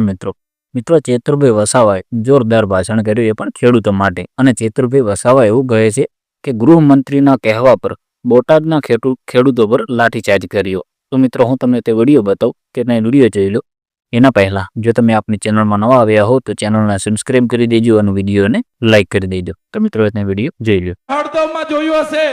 મિત્રો. મિત્રો ચેતુરભાઈ વસાવાએ જોરદાર ભાષણ કર્યું એ પણ ખેડૂતો માટે. અને ચેતુરભાઈ વસાવા એવું કહે છે કે ગૃહમંત્રીના કહેવા પર બોટાદના ખેડૂતો પર લાઠીચાર્જ કર્યો. તો મિત્રો, હું તમને તે વીડિયો બતાવું નહીં વીડિયો જોઈ લો. એના પહેલાં, જો તમે આપની ચેનલમાં નવા આવ્યા હો, તો ચેનલને સબસ્ક્રાઇબ કરી દેજો અને વિડીયોને લાઇક કરી દેજો. તો મિત્રો એને વીડિયો જોઈ લો. હળદવમાં જોયું હશે.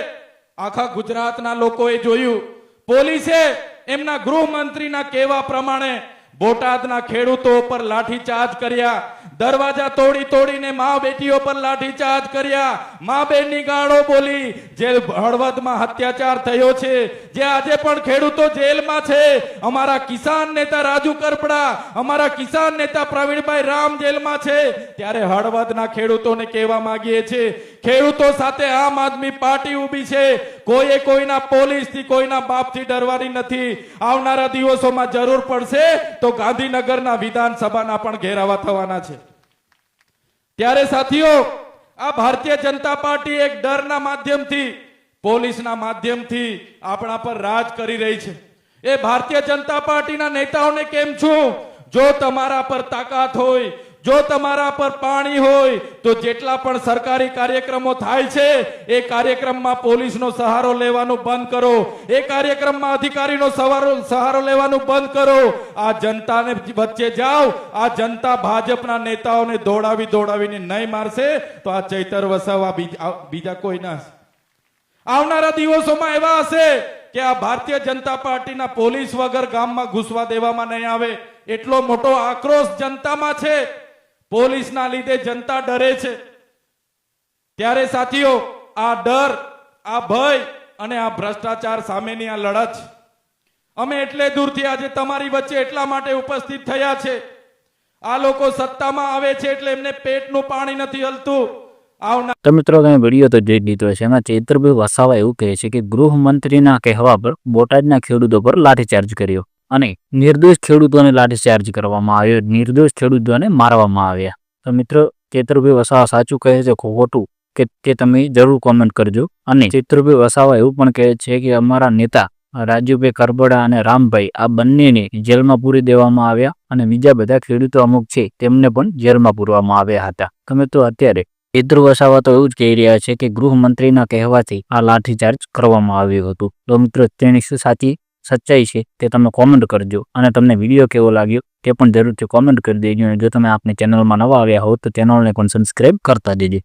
આખા ગુજરાતના લોકોએ જોયું. પોલીસે એમના ગૃહમંત્રીના કહેવા પ્રમાણે બોટાદના ખેડૂતો પર લાઠીચાર્જ કર્યા. દરવાજા તોડી તોડીને મા બેટીઓ પર લાઠીચાર્જ કર્યા. મા બેનની ગાળો બોલી, જે હળવદમાં અત્યાચાર થયો છે, જે આજે પણ ખેડૂતો જેલમાં છે, અમારા કિસાન નેતા રાજુ કરપડા, અમારા કિસાન નેતા પ્રવીણભાઈ રામ જેલમાં છે. ત્યારે હળવદના ખેડૂતોને કહેવા માંગીએ છીએ, ખેડૂતો સાથે આમ આદમી પાર્ટી ઊભી છે. કોઈએ કોઈના પોલીસથી, કોઈના બાપથી ડરવાની નથી. આવનારા દિવસોમાં જરૂર પડશે તો ગાંધીનગરના વિધાનસભાના પણ ઘેરાવા થવાના છે. ત્યારે સાથીઓ, આ ભારતીય જનતા પાર્ટી એક ડરના માધ્યમથી, પોલીસના માધ્યમથી આપણા પર રાજ કરી રહી છે. એ ભારતીય જનતા પાર્ટીના નેતાઓને કેમ છું? જો તમારા પર તાકાત હોય જો તમારા પર પાણી હોય, તો જેટલા પણ સરકારી કાર્યક્રમો થાય છે, એ કાર્યક્રમમાં પોલીસનો સહારો લેવાનું બંધ કરો. એ કાર્યક્રમમાં અધિકારીનો સવારો, સહારો લેવાનું બંધ કરો. આ જનતાને વચ્ચે જાઓ, આ જનતા ભાજપના નેતાઓને દોડાવી દોડાવીને નહીં મારશે, તો આ ચૈતર વસાવા બીજા કોઈ ના આવનારા દિવસોમાં એવા હશે કે આ ભારતીય જનતા પાર્ટીના પોલીસ વગર ગામમાં ઘૂસવા દેવામાં નહીં આવે. એટલો મોટો આક્રોશ જનતામાં છે. પોલીસના લીધે જનતા ડરે છે. ત્યારે સાથીઓ, આ ડર, આ ભય અને આ ભ્રષ્ટાચાર સામેની આ લડત. અમે એટલે દૂરથી આજે તમારી વચ્ચે એટલા માટે ઉપસ્થિત થયા છે. આ લોકો સત્તામાં આવે છે એટલે એમને પેટનું પાણી નથી હલતું. તો મિત્રો, તમે વીડિયો તો જોઈ લીધો છે એમાં ચેતુરભાઈ વસાવા એવું કહે છે કે ગૃહમંત્રીના કહેવા પર બોટાદના ખેડૂતો પર લાઠીચાર્જ કર્યો. અને નિર્દોષ ખેડૂતોને લાઠીચાર્જ કરવામાં આવ્યો. નિર્દોષ ખેડૂતોને મારવામાં આવ્યા. તો મિત્રો, ચેતરભાઈ વસાવા સાચું કહે છે ખોટું? કે તે તમે જરૂર કોમેન્ટ કરજો. અને ચેતરભાઈ વસાવા એવું પણ કહે છે કે અમારા નેતા રાજુભાઈ કરબડા અને રામભાઈ આ બંનેને જેલમાં પૂરી દેવામાં આવ્યા અને બીજા બધા ખેડૂતો અમુક છે તેમને પણ જેલમાં પૂરવામાં આવ્યા હતા. તમે તો અત્યારે ચિત્ર વસાવા તો એવું જ કહી રહ્યા છે કે ગૃહમંત્રીના કહેવાથી આ લાઠીચાર્જ કરવામાં આવ્યું હતું. તો મિત્રો, તેની શું સાચી સચ્ચાઈ છે તે તમે કોમેન્ટ કરજો. અને તમને વીડિયો કેવો લાગ્યો તે પણ જરૂરથી કોમેન્ટ કરી દેજો. અને જો તમે આપની ચેનલમાં નવા આવ્યા હો તો ચેનલને પણ સબસ્ક્રાઈબ કરતા દેજો